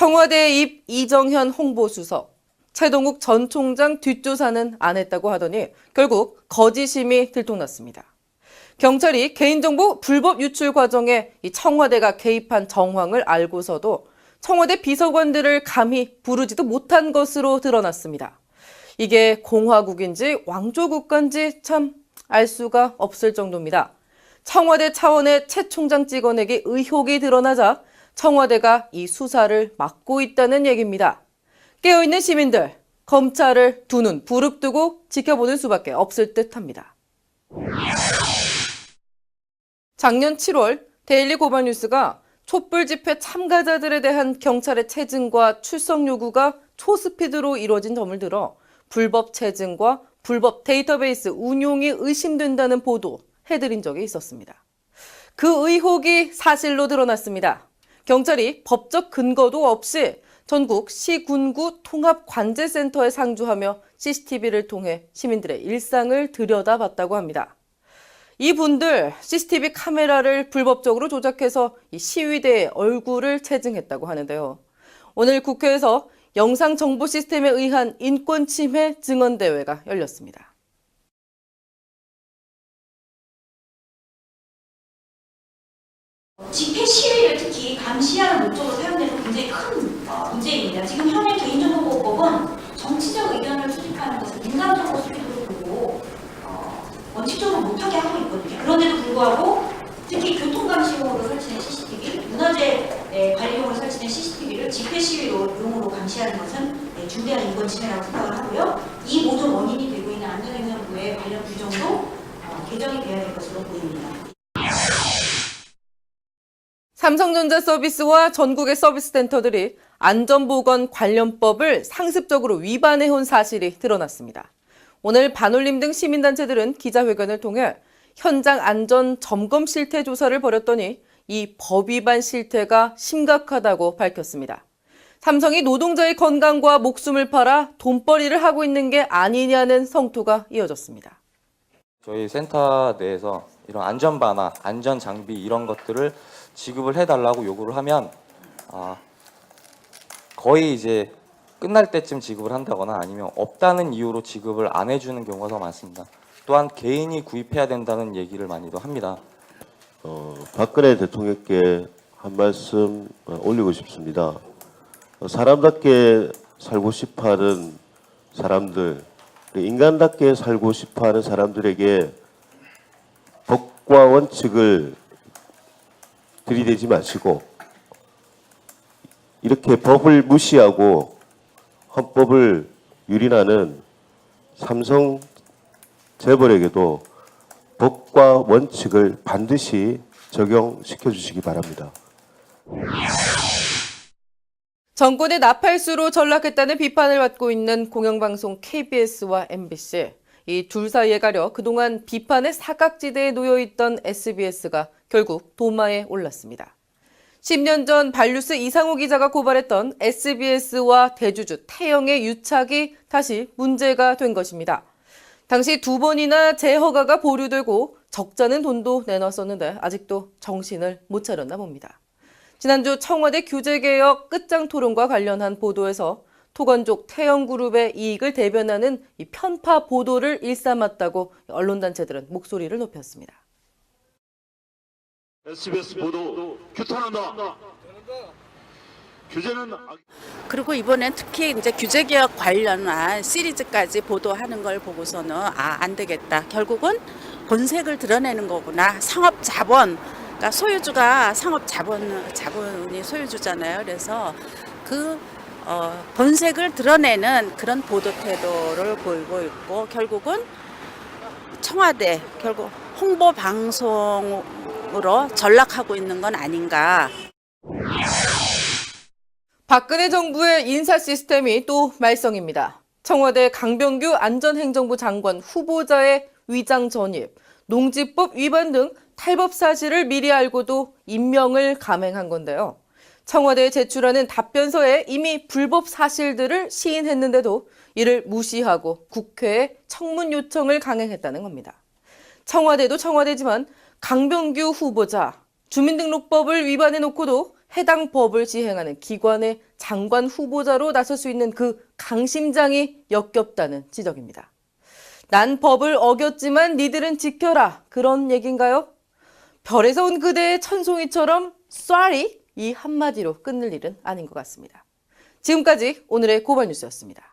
청와대 입 이정현 홍보수석, 최동욱 전 총장 뒷조사는 안 했다고 하더니 결국 거짓임이 들통났습니다. 경찰이 개인정보 불법 유출 과정에 이 청와대가 개입한 정황을 알고서도 청와대 비서관들을 감히 부르지도 못한 것으로 드러났습니다. 이게 공화국인지 왕조국가인지 참 알 수가 없을 정도입니다. 청와대 차원의 최 총장 찍어내기 의혹이 드러나자 청와대가 이 수사를 막고 있다는 얘기입니다. 깨어있는 시민들, 검찰을 두 눈 부릅뜨고 지켜보는 수밖에 없을 듯 합니다. 작년 7월 데일리 고발 뉴스가 촛불 집회 참가자들에 대한 경찰의 체증과 출석 요구가 초스피드로 이루어진 점을 들어 불법 체증과 불법 데이터베이스 운용이 의심된다는 보도 해드린 적이 있었습니다. 그 의혹이 사실로 드러났습니다. 경찰이 법적 근거도 없이 전국 시군구 통합관제센터에 상주하며 CCTV를 통해 시민들의 일상을 들여다봤다고 합니다. 이분들 CCTV 카메라를 불법적으로 조작해서 이 시위대의 얼굴을 체증했다고 하는데요. 오늘 국회에서 영상 정보 시스템에 의한 인권 침해 증언 대회가 열렸습니다. 집회 시위를 특히 감시하는 목적으로 사용되는 굉장히 큰 어, 문제입니다. 지금 현행 개인정보보호법은 정치적 의견을 수집하는 것을 민감정보 수집으로 보고 어, 원칙적으로 못하게 하고 있거든요. 그런데도 불구하고 특히 교통감시용으로 설치된 CCTV, 문화재 에, 관리용으로 설치된 CCTV를 집회 시위용으로 감시하는 것은 네, 중대한 인권 침해라고 생각을 하고요. 이 모든 원인이 되고 있는 안전행정부의 관련 규정도 어, 개정이 돼야 될 것으로 보입니다. 삼성전자 서비스와 전국의 서비스 센터들이 안전보건 관련법을 상습적으로 위반해온 사실이 드러났습니다. 오늘 반올림 등 시민단체들은 기자회견을 통해 현장 안전 점검 실태 조사를 벌였더니 이 법 위반 실태가 심각하다고 밝혔습니다. 삼성이 노동자의 건강과 목숨을 팔아 돈벌이를 하고 있는 게 아니냐는 성토가 이어졌습니다. 저희 센터 내에서 이런 안전바나 안전 장비 이런 것들을 지급을 해달라고 요구를 하면 아, 거의 이제 끝날 때쯤 지급을 한다거나 아니면 없다는 이유로 지급을 안 해주는 경우가 더 많습니다. 또한 개인이 구입해야 된다는 얘기를 많이도 합니다. 어, 박근혜 대통령께 한 말씀 어, 올리고 싶습니다. 어, 사람답게 살고 싶어하는 사람들, 인간답게 살고 싶어하는 사람들에게 법과 원칙을 들이대지 마시고 이렇게 법을 무시하고 헌법을 유린하는 삼성 재벌에게도 법과 원칙을 반드시 적용시켜 주시기 바랍니다. 정권의 나팔수로 전락했다는 비판을 받고 있는 공영방송 KBS와 MBC. 이 둘 사이에 가려 그동안 비판의 사각지대에 놓여 있던 SBS가 결국 도마에 올랐습니다. 10년 전 발뉴스 이상호 기자가 고발했던 SBS와 대주주 태영의 유착이 다시 문제가 된 것입니다. 당시 두 번이나 재허가가 보류되고 적자는 돈도 내놨었는데 아직도 정신을 못 차렸나 봅니다. 지난주 청와대 규제개혁 끝장 토론과 관련한 보도에서 토건족 태영그룹의 이익을 대변하는 이 편파 보도를 일삼았다고 언론단체들은 목소리를 높였습니다. SBS 보도 규탄한다. 규제는 악- 그리고 이번엔 특히 이제 규제 개혁 관련한 시리즈까지 보도하는 걸 보고서는 아, 안 되겠다. 결국은 본색을 드러내는 거구나. 상업 자본. 그러니까 소유주가 상업 자본 자본이 소유주잖아요. 그래서 그 어, 본색을 드러내는 그런 보도 태도를 보이고 있고 결국은 청와대 결국 홍보 방송으로 전락하고 있는 건 아닌가. 박근혜 정부의 인사 시스템이 또 말썽입니다. 청와대 강병규 안전행정부 장관 후보자의 위장 전입, 농지법 위반 등 탈법 사실을 미리 알고도 임명을 감행한 건데요. 청와대에 제출하는 답변서에 이미 불법 사실들을 시인했는데도 이를 무시하고 국회에 청문 요청을 강행했다는 겁니다. 청와대도 청와대지만 강병규 후보자 주민등록법을 위반해 놓고도 해당 법을 시행하는 기관의 장관 후보자로 나설 수 있는 그 강심장이 역겹다는 지적입니다. 난 법을 어겼지만 니들은 지켜라. 그런 얘긴가요? 별에서 온 그대의 천송이처럼 쏘리 이 한마디로 끝낼 일은 아닌 것 같습니다. 지금까지 오늘의 고발 뉴스였습니다.